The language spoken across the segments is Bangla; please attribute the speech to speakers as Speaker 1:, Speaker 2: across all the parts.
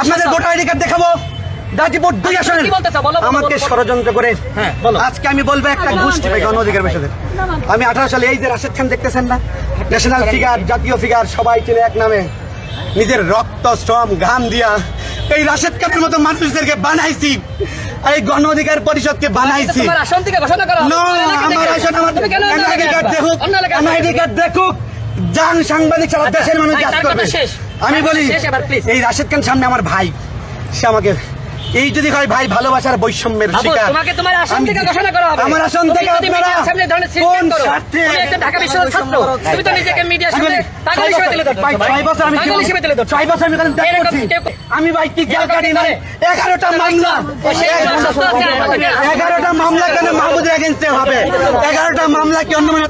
Speaker 1: আপনাদের। ভোটার আইডি কার্ড দেখাবো। গাজীপুর দুই
Speaker 2: আচ্ছা,
Speaker 1: আসনের। আমাকে ষড়যন্ত্র করে
Speaker 2: হ্যাঁ,
Speaker 1: আজকে আমি বলব একটা গোষ্ঠী ভাই গণ অধিকার পরিষদের। আমি আঠারো সালে এই যে রাশেদ খান দেখতেছেন না? ন্যাশনাল ফিগার জাতীয় ফিগার সবাই ছিল এক নামে। নিজের রক্ত শ্রম ঘাম দিয়া এই রাশেদ খানের মতো মানুষদেরকে বানাইছি। এই গণ অধিকার পরিষদকে বানাইছি।
Speaker 2: আসন
Speaker 1: আমার আইডি কার্ড দেখুক যান সাংবাদিক সারা
Speaker 2: আচ্ছা,
Speaker 1: দেশের মানুষ কাজ করবে। আমি বলি। এই রাশেদ খান সামনে আমার ভাই সে আমাকে এই যদি হয় ভাই ভালোবাসার বৈষম্যের শিকার
Speaker 2: তোমাকে তোমার আসন
Speaker 1: আমি-
Speaker 2: থেকে ঘোষণা করা হবে।
Speaker 1: আমার আসন থেকে আপনারা
Speaker 2: সামনে ধরনের
Speaker 1: কোন স্বার্থে
Speaker 2: তুমি একটা ঢাকা বিশ্ববিদ্যালয়ের ছাত্র। তুমি তো নিজেকে মিডিয়ার সামনে পাগল হিসেবে তুলে ধরছো,
Speaker 1: ভাই,
Speaker 2: ভাই।
Speaker 1: ছয় বছর আমি
Speaker 2: পাগল হিসেবে তুলে ধরছো।
Speaker 1: ছয় বছর আমি এখানে ত্যাগ করছি। আমি ভাই কি জেল কাটি নাই এগারোটা মামলা
Speaker 2: সেই মানুষ তো আছে আমাদের।
Speaker 1: এগারোটা মামলা কেন মাহমুদের এগেনস্টে হবে এগারোটা মামলা কি অন্য মানে?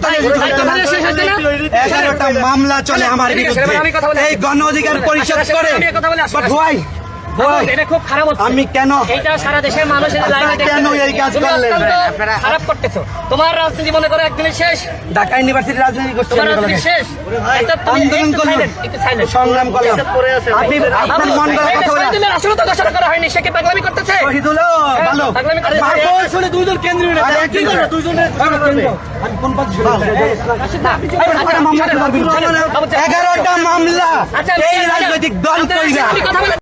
Speaker 1: এগারোটা মামলা চলে আমার বিরুদ্ধে। এই গণ অধিকার পরিষদ
Speaker 2: আচ্ছা,
Speaker 1: করে
Speaker 2: আমি কথা বলি, আসো,
Speaker 1: But
Speaker 2: আসো।
Speaker 1: why? Why?
Speaker 2: এটা খুব খারাপ হচ্ছে।
Speaker 1: আমি কেন
Speaker 2: এইটা সারা দেশের মানুষের লাইনে
Speaker 1: কেন এই কাজ করলেন?
Speaker 2: অত্যন্ত খারাপ করতেছো। তোমার রাজনীতি মনে করো একদিনের শেষ।
Speaker 1: ঢাকা ইউনিভার্সিটি রাজনীতি করছি
Speaker 2: তোমার রাজনীতি শেষ। এটা
Speaker 1: আন্দোলন
Speaker 2: একটু
Speaker 1: করলাম
Speaker 2: silent, একটু silent।
Speaker 1: সংগ্রাম করলাম আপনি আপনার মন গড়া কথা বলেন।
Speaker 2: শহীদুলের আসলে তো ঘোষণা করা হয়নি সে কি পাগলামি করতেছে?
Speaker 1: শহীদুল ভালো।
Speaker 2: পাগলামি করতেছে।
Speaker 1: মাহফুজ শুনে দুইজন কেন্দ্রীয় নেতা।
Speaker 2: কি করবে?
Speaker 1: দুইজনের আমি কোন পদ
Speaker 2: আচ্ছা,
Speaker 1: এগারোটা মামলা।
Speaker 2: আচ্ছা,
Speaker 1: এই রাজনৈতিক দল কইরা।